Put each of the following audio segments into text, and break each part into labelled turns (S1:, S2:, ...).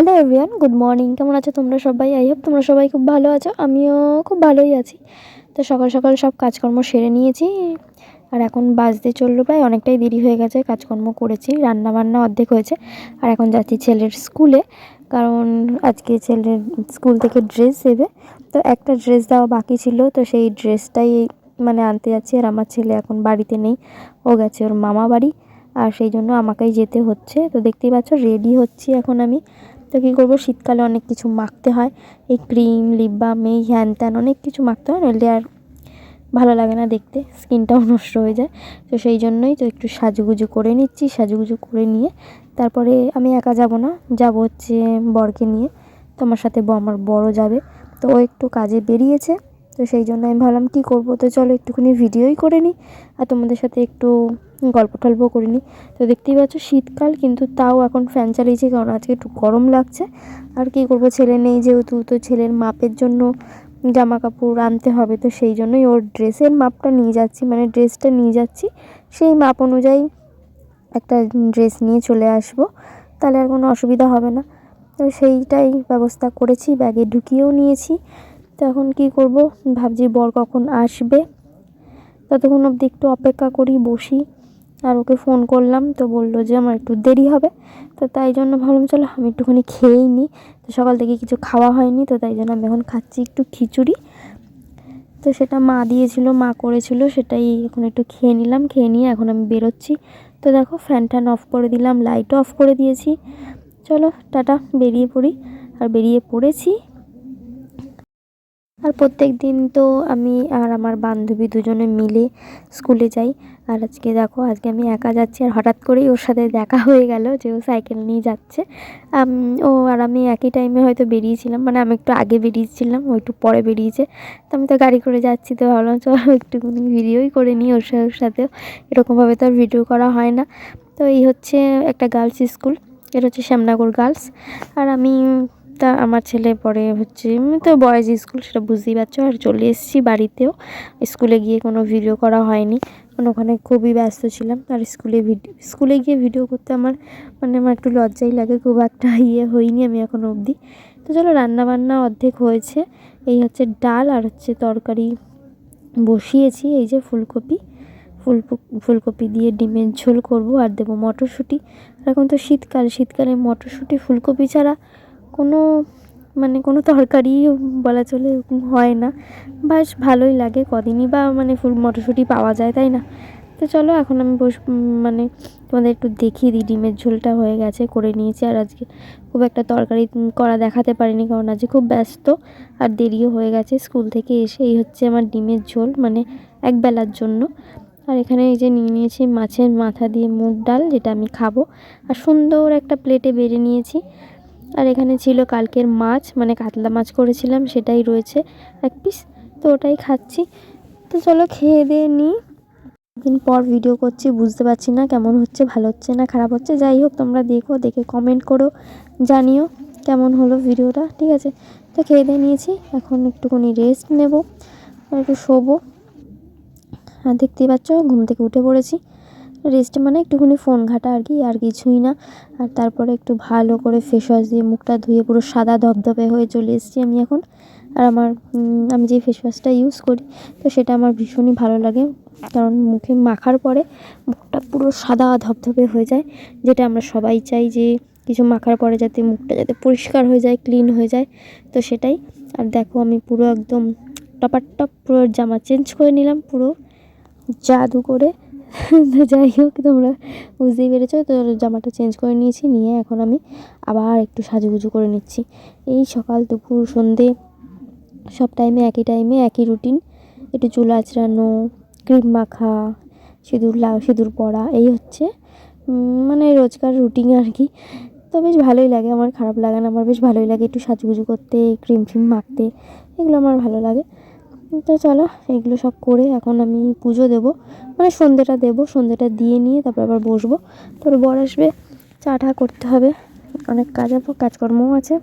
S1: Hello everyone good morning কেমন আছো তোমরা সবাই? আই হোপ তোমরা সবাই খুব ভালো আছো। আমিও খুব ভালোই আছি। তো সকাল সকাল সব কাজকর্ম সেরে নিয়েছি। আর এখন বাজতে চলল প্রায় অনেকটাই দেরি হয়ে গেছে, কাজকর্ম করেছি রান্না বান্না অর্ধেক হয়েছে। আর এখন যাচ্ছি ছেলের স্কুলে, কারণ আজকে ছেলের স্কুল থেকে ড্রেস দেবে। তো একটা ড্রেস দেওয়া বাকি ছিল, তো সেই ড্রেসটাই মানে আনতে যাচ্ছি। আর আমার ছেলে এখন বাড়িতে নেই, ও গেছে ওর মামা বাড়ি আর সেই জন্য আমাকেই যেতে হচ্ছে। তো দেখতেই পাচ্ছ রেডি হচ্ছি এখন আমি। তো কী করব? শীতকালে অনেক কিছু মাখতে হয়। এই ক্রিম লিপ বাম এই হ্যান ত্যান অনেক কিছু মাখতে হয়। নইলে আর ভালো লাগে না দেখতে। স্কিনটাও নষ্ট হয়ে যায়। তো সেই জন্যই তো একটু সাজুগুজু করে নিচ্ছি। সাজুগুজু করে নিয়ে তারপরে আমি একা যাব না। যাব হচ্ছে বরকে নিয়ে। তো আমার সাথে আমার বড় যাবে। তো ও একটু কাজে বেরিয়েছে। তো সেই জন্য আমি ভাবলাম, কী করব? তো চলো একটুখানি ভিডিওই করে নিই আর তোমাদের সাথে একটু গল্প টল্প করে নিই। তো দেখতেই পাচ্ছ শীতকাল, কিন্তু তাও এখন ফ্যান চালিয়েছি কারণ আজকে একটু গরম লাগছে। আর কী করব? ছেলে নেই যেহেতু, তো ছেলের মাপের জন্য জামা কাপড় আনতে হবে, তো সেই জন্যই ওর ড্রেসের মাপটা নিয়ে যাচ্ছি। মানে ড্রেসটা নিয়ে যাচ্ছি, সেই মাপ অনুযায়ী একটা ড্রেস নিয়ে চলে আসব। তাহলে আর কোনো অসুবিধা হবে না। তো সেইটাই ব্যবস্থা করেছি, ব্যাগে ঢুকিয়েও নিয়েছি। তো এখন কী করব? ভাবছি বর কখন আসবে। ততক্ষণ অবধি একটু অপেক্ষা করি, বসি। আর ওকে ফোন করলাম, তো বলল যে আমার একটু দেরি হবে। তো তাই জন্য ভাবলাম, চলো আমি একটুখানি খেয়েই নিই তো সকাল থেকে কিছু খাওয়া হয়নি, তো তাই জন্য আমি এখন খাচ্ছি একটু খিচুড়ি। তো সেটা মা দিয়েছিল, মা করেছিল, সেটাই এখন একটু খেয়ে নিলাম, খেয়ে নিয়ে এখন আমি বেরোচ্ছি। তো দেখো ফ্যান ট্যান অফ করে দিলাম লাইটও অফ করে দিয়েছি। চলো, টাটা, বেরিয়ে পড়ি। আর বেরিয়ে পড়েছি। আর প্রত্যেক দিন তো আমি আর আমার বান্ধবী দুজনে মিলে স্কুলে যাই। আর আজকে দেখো, আজকে আমি একা যাচ্ছি আর হঠাৎ করেই ওর সাথে দেখা হয়ে গেল যে ও সাইকেল নিয়ে যাচ্ছে। ও আর আমি একই টাইমে হয়তো বেরিয়েছিলাম মানে আমি একটু আগে বেরিয়েছিলাম, ও একটু পরে বেরিয়েছে। তো আমি তো গাড়ি করে যাচ্ছি, তো ভাবলাম চলো একটুখানি ভিডিওই করে নিই ওর সাথে ওর সাথেও। এরকমভাবে তো আর ভিডিও করা হয় না। তো এই হচ্ছে একটা গার্লস স্কুল এটা হচ্ছে শ্যামনগর গার্লস আর আমি তা আমার ছেলে পড়ে হচ্ছে তো বয়েজ স্কুল সেটা বুঝতেই পারছ, আর চলে এসেছি বাড়িতেও। স্কুলে গিয়ে কোনো ভিডিও করা হয়নি, কারণ ওখানে খুবই ব্যস্ত ছিলাম, আর স্কুলে ভিডিও স্কুলে গিয়ে ভিডিও করতে আমার মানে আমার একটু লজ্জাই লাগে, খুব একটা ইয়ে হইনি আমি এখন অবধি। তো চলো রান্নাবান্না অর্ধেক হয়েছে, এই হচ্ছে ডাল আর হচ্ছে তরকারি বসিয়েছি, এই যে ফুলকপি। ফুল ফুলকপি দিয়ে ডিমের ঝোল করব, আর দেবো মটরশুঁটি। এখন তো শীতকাল, শীতকালে মটরশুঁটি, ফুলকপি ছাড়া কোনো মানে কোনো তরকারি বলা চলে হয় না। বেশ ভালোই লাগে, কদিনই বা মানে ফুল মটরশুঁটি পাওয়া যায়, তাই না? তো চলো এখন আমি বস মানে তোমাদের একটু দেখিয়ে দিই, ডিমের ঝোলটা হয়ে গেছে, করে নিয়েছি। আর আজকে খুব একটা তরকারি করা দেখাতে পারিনি, কারণ আজকে খুব ব্যস্ত আর দেরিও হয়ে গেছে স্কুল থেকে এসে। এই হচ্ছে আমার ডিমের ঝোল মানে এক বেলার জন্য। আর এখানে এই যে নিয়ে নিয়েছি মাছের মাথা দিয়ে মুগ ডাল, যেটা আমি খাব। আর সুন্দর একটা প্লেটে বেড়ে নিয়েছি। আর এখানে ছিল কালকের মাছ মানে কাতলা মাছ করেছিলাম, সেটাই রয়েছে এক পিস তো ওটাই খাচ্ছি। তো চলো খেয়ে দিয়ে নিই। দিন পর ভিডিও করছি, বুঝতে পারছি না কেমন হচ্ছে, ভালো হচ্ছে না খারাপ হচ্ছে। যাই হোক, তোমরা দেখো, দেখে কমেন্ট করো, জানিও কেমন হলো ভিডিওটা ঠিক আছে? তো খেয়ে দিয়ে নিয়েছি, এখন একটুখানি রেস্ট নেব একটু শোবো। আর দেখতেই পাচ্ছ, ঘুম থেকে উঠে পড়েছি। রেস্ট মানে একটুখানি ফোন ঘাটা আর কি, আর কিছুই না। আর তারপরে একটু ভালো করে ফেস ওয়াশ দিয়ে মুখটা ধুয়ে পুরো সাদা ধবধবে হয়ে চলে এসেছি আমি এখন। আর আমার আমি যে ফেস ওয়াশটা ইউজ করি, তো সেটা আমার ভীষণই ভালো লাগে। কারণ মুখে মাখার পরে মুখটা পুরো সাদা ধবধবে হয়ে যায়, যেটা আমরা সবাই চাই যে কিছু মাখার পরে যাতে মুখটা যাতে পরিষ্কার হয়ে যায় ক্লিন হয়ে যায়, তো সেটাই। আর দেখো আমি পুরো একদম টপার টপ পুরো জামা চেঞ্জ করে নিলাম, পুরো জাদু করে। যাই হোক, তোমরা বুঝতেই পেরেছ, তো জামাটা চেঞ্জ করে নিয়েছি, নিয়ে এখন আমি আবার একটু সাজুগুজু করে নিচ্ছি। এই সকাল, দুপুর, সন্ধে, সব টাইমে একই টাইমে একই রুটিন একটু চুল আঁচড়ানো ক্রিম মাখা, সিঁদুর লা, সিঁদুর পরা, এই হচ্ছে মানে রোজকার রুটিন আর কি। তো বেশ ভালোই লাগে, আমার খারাপ লাগে না, আমার বেশ ভালোই লাগে একটু সাজুগুজু করতে ক্রিম ফ্রিম মাখতে, এগুলো আমার ভালো লাগে। তো চলো, এগুলো সব করে এখন আমি পুজো দেব। মানে সন্ধ্যেটা দেব সন্ধ্যেটা দিয়ে নিয়ে তারপর আবার বসবো। তারপর বর আসবে, চা টা করতে হবে। অনেক কাজ কাজকর্মও আছে।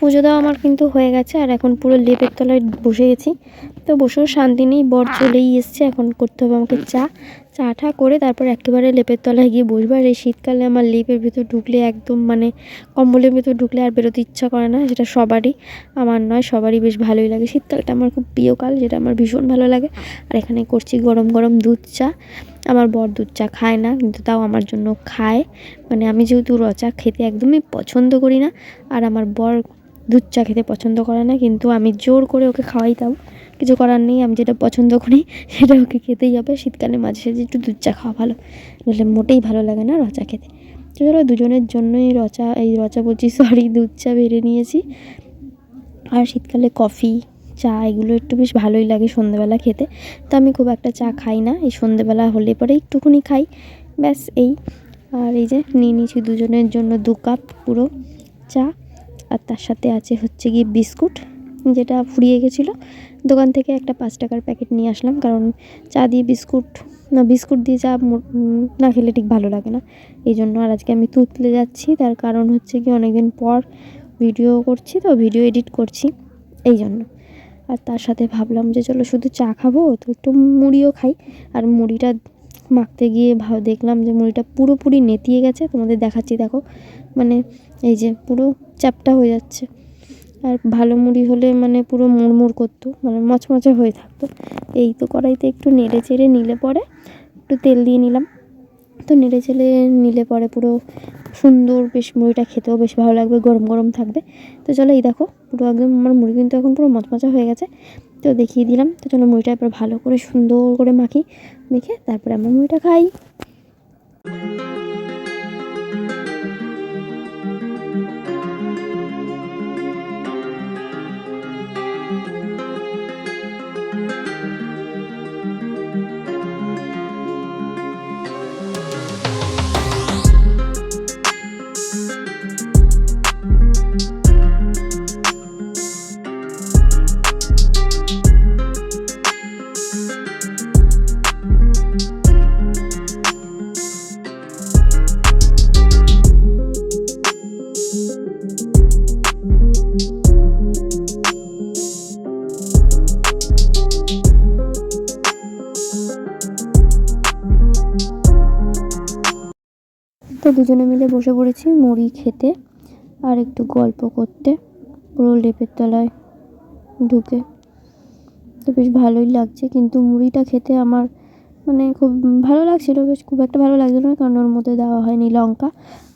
S1: পুজো দেওয়া আমার কিন্তু হয়ে গেছে, আর এখন পুরো লেপের তলায় বসে গেছি। তো বসেও শান্তি নেই, বর চলেই এসছে, এখন করতে হবে আমাকে চা। চা টা করে তারপর একেবারে লেপের তলায় গিয়ে বসবো, আর এই শীতকালে আমার লেপের ভেতর ঢুকলে একদম মানে কম্বলের ভেতর ঢুকলে আর বেরোতে ইচ্ছা করে না, সেটা সবারই, আমার নয়, সবারই বেশ ভালোই লাগে। শীতকালটা আমার খুব প্রিয় কাল, যেটা আমার ভীষণ ভালো লাগে। আর এখানে করছি গরম গরম দুধ চা। আমার বর দুধ চা খায় না, কিন্তু তাও আমার জন্য খায়। মানে আমি যেহেতু র চা খেতে একদমই পছন্দ করি না, আর আমার বর দুধ চা খেতে পছন্দ করে না, কিন্তু আমি জোর করে ওকে খাওয়াইতাম কিছু করার নেই, আমি যেটা পছন্দ করি, সেটা ওকে খেতেই হবে। শীতকালে মাঝে সাঝে একটু দুধ চা খাওয়া ভালো, নাহলে মোটেই ভালো লাগে না রচা খেতে। তো চলো দুজনের জন্যই রচা এই রচা বলছি সরি দুধ চা বেড়ে নিয়েছি। আর শীতকালে কফি চা এগুলো একটু বেশ ভালোই লাগে সন্ধ্যেবেলা খেতে। তো আমি খুব একটা চা খাই না, এই সন্ধ্যেবেলা হলে পরে একটুখানি খাই। ব্যাস এই। আর এই যে নিয়ে নিয়েছি দুজনের জন্য দু কাপ পুরো চা। আর তার সাথে আছে হচ্ছে গিয়ে বিস্কুট, যেটা ফুরিয়ে গেছিল। দোকান থেকে একটা পাঁচ টাকার প্যাকেট নিয়ে আসলাম, কারণ চা দিয়ে বিস্কুট, না বিস্কুট দিয়ে চা না খেলে ঠিক ভালো লাগে না। এই জন্য আর আজকে আমি তুতলে যাচ্ছি, তার কারণ হচ্ছে কি অনেকদিন পর ভিডিও করছি, তো ভিডিও এডিট করছি, এই জন্য। আর তার সাথে ভাবলাম যে চলো শুধু চা খাব, তো একটু মুড়িও খাই। আর মুড়িটা মাখতে গিয়ে ভাব দেখলাম যে মুড়িটা পুরোপুরি নেতিয়ে গেছে। তোমাদের দেখাচ্ছি, দেখো। মানে এই যে পুরো চ্যাপটা হয়ে যাচ্ছে। আর ভালো মুড়ি হলে মানে পুরো মুড়মুড় করতো মানে মচমচে হয়ে থাকতো। এই তো কড়াইতে একটু নেড়ে চেড়ে নিলে পরে, একটু তেল দিয়ে নিলাম। তো নেড়ে চেড়ে নিলে পরে পুরো সুন্দর, বেশ মুড়িটা খেতেও বেশ ভালো লাগবে, গরম গরম থাকবে। তো চলো এই দেখো, পুরো একদম আমার মুড়ি কিন্তু এখন পুরো মচমচা হয়ে গেছে। তো দেখিয়ে দিলাম, তো চলো মুড়িটা এবার ভালো করে সুন্দর করে মাখি, মেখে তারপরে আমরা মুড়িটা খাই। দুজনে মিলে বসে পড়েছি মুড়ি খেতে আর একটু গল্প করতে। পুরো লেপের তলায় ঢুকে। তো বেশ ভালোই লাগছে, কিন্তু মুড়িটা খেতে আমার মানে খুব ভালো লাগছিল, বেশ খুব একটা ভালো লাগছিল না, কারণ ওর মধ্যে দেওয়া হয়নি লঙ্কা।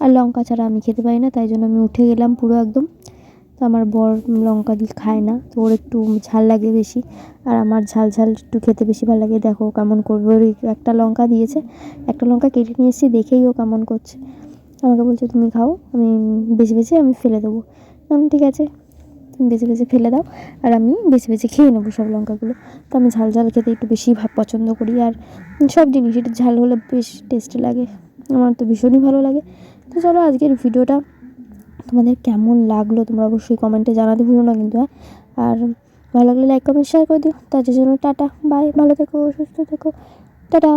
S1: আর লঙ্কা ছাড়া আমি খেতে পারি না, তাই জন্য আমি উঠে গেলাম পুরো একদম। তো আমার বর লঙ্কা দিয়ে খায় না, তো ওর একটু ঝাল লাগে বেশি। আর আমার ঝাল ঝাল একটু খেতে বেশি ভালো লাগে। দেখো কেমন করবে। ওর একটা লঙ্কা দিয়েছে, একটা লঙ্কা কেটে নিয়ে এসেছি, দেখেই ও কেমন করছে। আমাকে বলছে, তুমি খাও, আমি বেছে বেছে আমি ফেলে দেবো। আমি ঠিক আছে, তুমি বেছে বেছে ফেলে দাও, আর আমি বেছে বেছে খেয়ে নেব সব লঙ্কাগুলো। তো আমি ঝাল ঝাল খেতে একটু বেশি ভাব পছন্দ করি, আর সব জিনিস একটু ঝাল হলে বেশ টেস্টি লাগে। আমার তো ভীষণই ভালো লাগে। তো চলো আজকের ভিডিওটা তোমাদের কেমন লাগল তোমরা অবশ্যই কমেন্টে জানাতে ভুলো না কিন্তু হ্যাঁ? আর ভালো লাগলে লাইক কমেন্ট শেয়ার করে দিও। তার জন্য টাটা বাই ভালো থেকো, সুস্থ থেকো। টাটা!